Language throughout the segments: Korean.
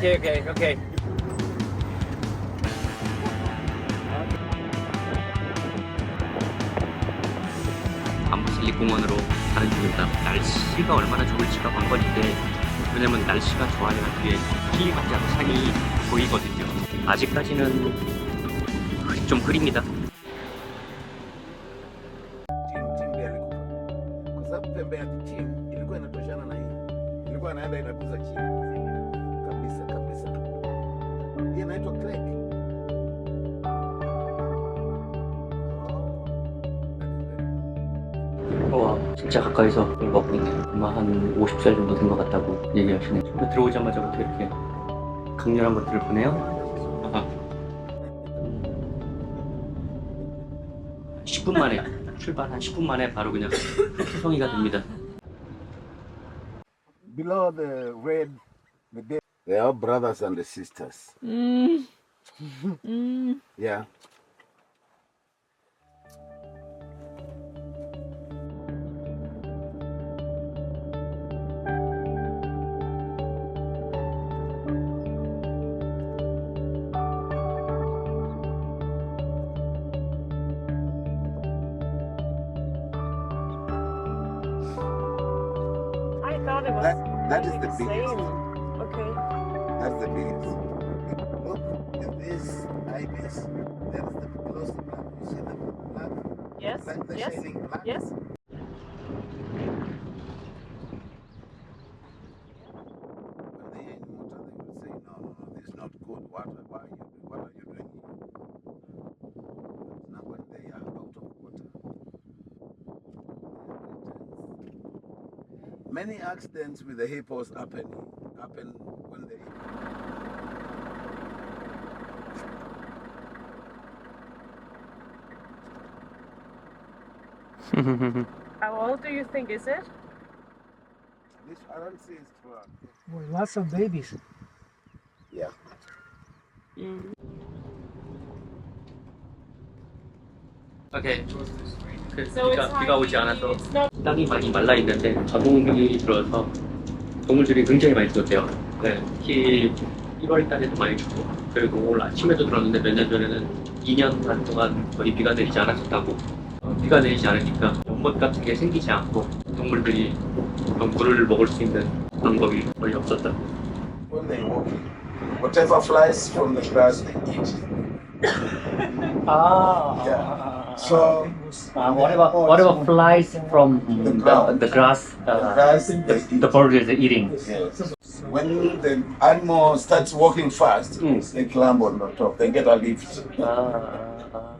Okay, okay, okay. 암부슬리 공원으로 가는 중입니다. 날씨가 얼마나 좋을지가 관건인데 왜냐면 날씨가 좋아야 뒤에 힐링하지 산이 보이거든요. 아직까지는 흐- 좀 흐립니다. 진짜 가까이서 이걸 먹고 있네 아마 한 50살 정도 된 것 같다고 얘기하시네 처음에 들어오자마자부터 이렇게 강렬한 것들을 보네요 아하. 10분 만에 출발 한 10분 만에 바로 그냥 수성이가 됩니다 Below the red the day. They are brothers and sisters. Mm. mm. Yeah. Thought it was That that is the biggest. Okay. That's the biggest. Look, at this ibis. That is the close to black. You see the black? Yes. Like the yes. shining black? Yes. When they are in water, they will say, no, no, no, this is not good water. Why are you, what are you doing here? But now when they are out of water, many accidents with the hippos happen happen when they How old do you think is it? This I don't see it's well, lots of babies. Yeah. Mm. Okay. 그 비가, 비가 오지 않아서. 땅이 많이 말라 있는데 자동들이 들어서 동물들이 굉장히 많이 죽었대요. 네, 특히 1월 달에도 많이 죽고 그리고 오늘 아침에도 들었는데 몇 년 전에는 2년 반 동안 거의 비가 내리지 않았었다고 어, 비가 내리지 않으니까 연못 같은 게 생기지 않고 동물들이 물을 먹을 수 있는 방법이 거의 없었다. When they walk, whatever flies from the grass, they eat. 아, Yeah. So whatever whatever flies from The ground. the grass, the grass, they eat. the bird is eating. Yes. When the animal starts walking fast, Mm. they climb on the top. They get a lift. 아, 아, 아.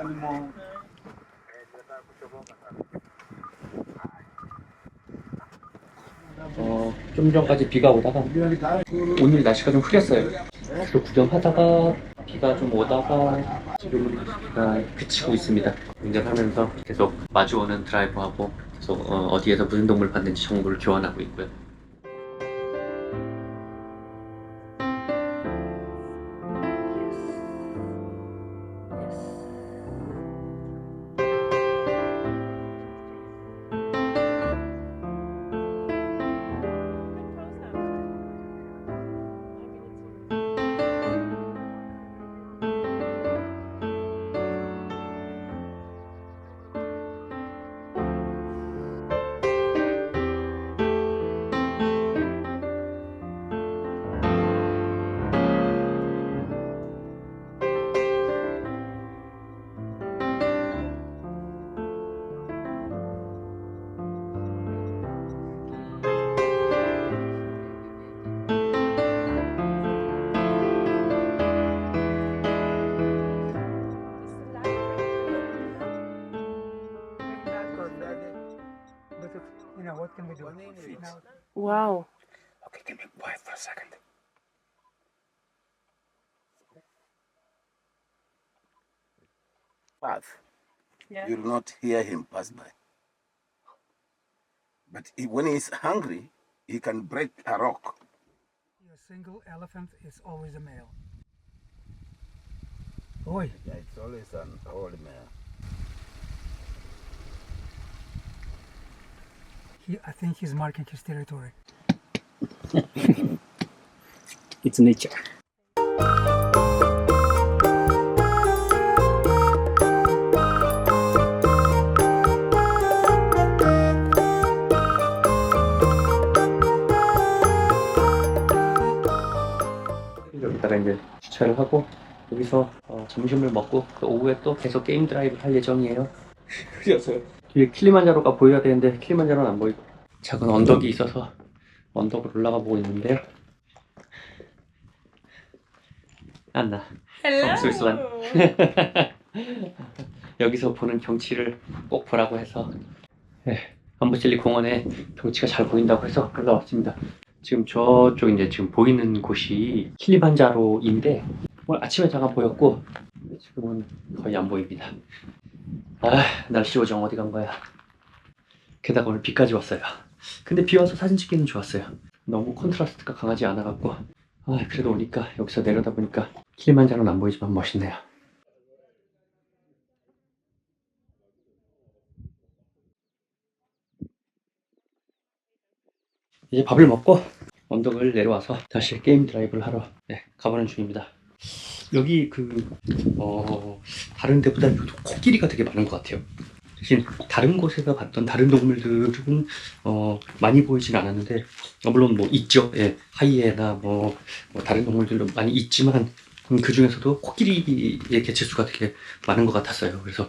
Animal. 어, 좀 전까지 비가 오다가 오늘 날씨가 좀 흐렸어요. 또 구경하다가 비가 좀 오다가 지금은 비가 그치고 있습니다. 운전하면서 계속 마주오는 드라이버하고 계속 어, 어디에서 무슨 동물 봤는지 정보를 교환하고 있고요. Wow. Okay, give me quiet for a second. Path. Yeah. You'll not hear him pass by. But he, when he's hungry, he can break a rock. a single elephant is always a male. Boy, Yeah, it's always an old male. He, I think he's marking his territory. it's nature. 여기다가 이제 주차를 하고 여기서 어, 점심을 먹고 또 오후에 또 계속 게임 드라이브 할 예정이에요. 흐려서요. 뒤에 킬리만자로가 보여야 되는데 킬리만자로는 안 보이고 작은 언덕이 있어서 언덕을 올라가 보고 있는데요. 안나. Switzerland. 여기서 보는 경치를 꼭 보라고 해서 네, 암버실리 공원에 경치가 잘 보인다고 해서 올라왔습니다. 지금 저쪽 이제 지금 보이는 곳이 킬리만자로인데 오늘 아침에 잠깐 보였고 지금은 거의 안 보입니다. 아 날씨 요정 어디 간 거야? 게다가 오늘 비까지 왔어요. 근데 비 와서 사진 찍기는 좋았어요. 너무 컨트라스트가 강하지 않아갖고 아 그래도 오니까 여기서 내려다 보니까 킬리만자로는 안 보이지만 멋있네요. 이제 밥을 먹고 언덕을 내려와서 다시 게임 드라이브를 하러 네, 가보는 중입니다. 여기 그 어, 다른 데보다 코끼리가 되게 많은 것 같아요. 대신 다른 곳에서 봤던 다른 동물들은 어, 많이 보이진 않았는데 어, 물론 뭐 있죠. 예, 하이에나 뭐, 뭐 다른 동물들도 많이 있지만 음, 그 중에서도 코끼리의 개체수가 되게 많은 것 같았어요. 그래서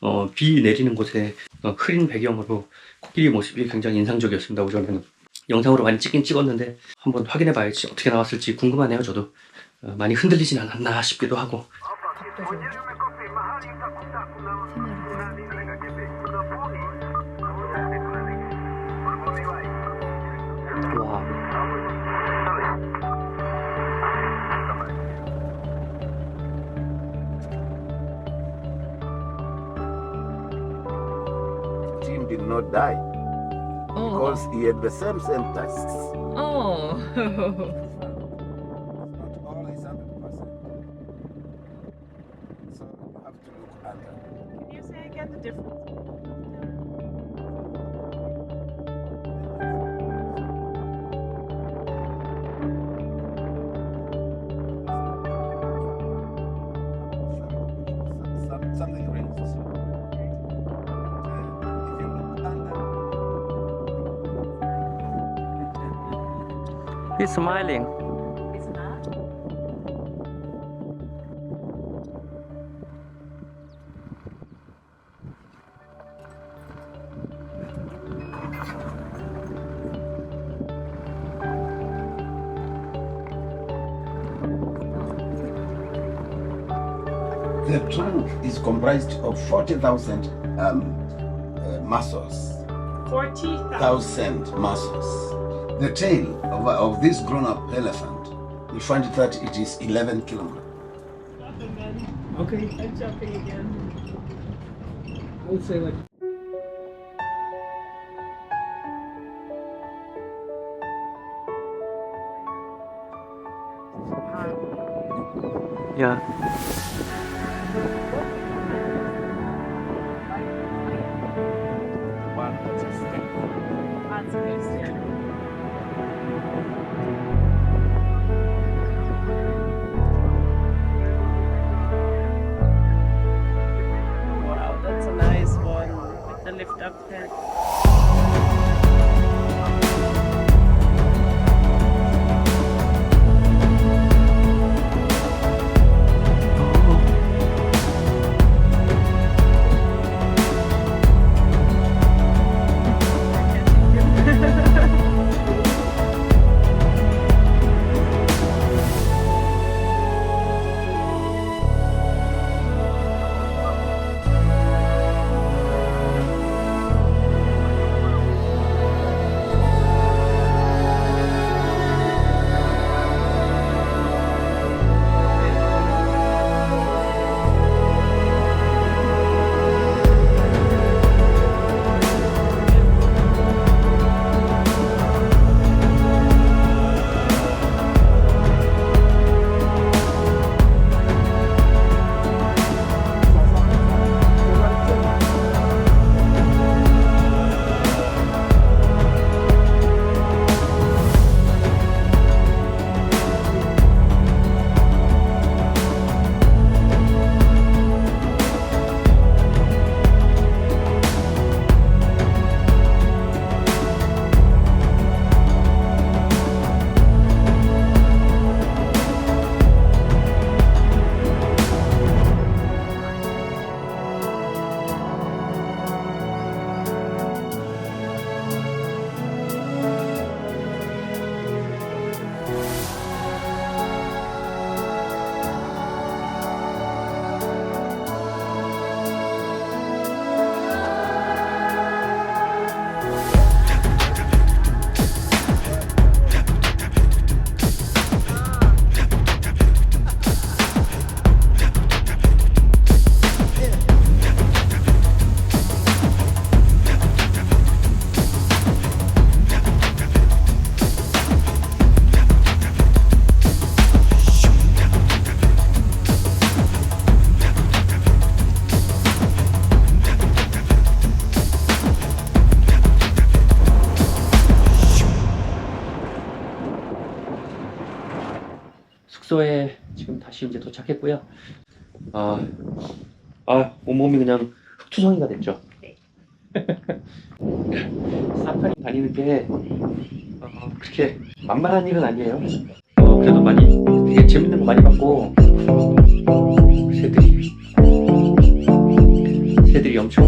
어, 비 내리는 곳에 어, 흐린 배경으로 코끼리 모습이 굉장히 인상적이었습니다. 오전에는 영상으로 많이 찍긴 찍었는데 한번 확인해 봐야지 어떻게 나왔을지 궁금하네요. 저도 어, 많이 흔들리진 않았나 싶기도 하고 Jim did not die Oh. because he had the same same tasks. Oh. He's smiling. It's not. The trunk is comprised of 40,000 um, uh, muscles. 40,000. Thousand muscles. The tail of, of this grown up elephant, we find that it is 11 kilograms. Okay, I'm jumping again. I would say like Yeah. 숙소에 지금 다시 이제 도착했고요. 아, 아 온몸이 그냥 흑투성이가 됐죠. 사파리 다니는 게 어, 그렇게 만만한 일은 아니에요. 어, 그래도 많이 되게 재밌는 거 많이 봤고 새들이 새들이 엄청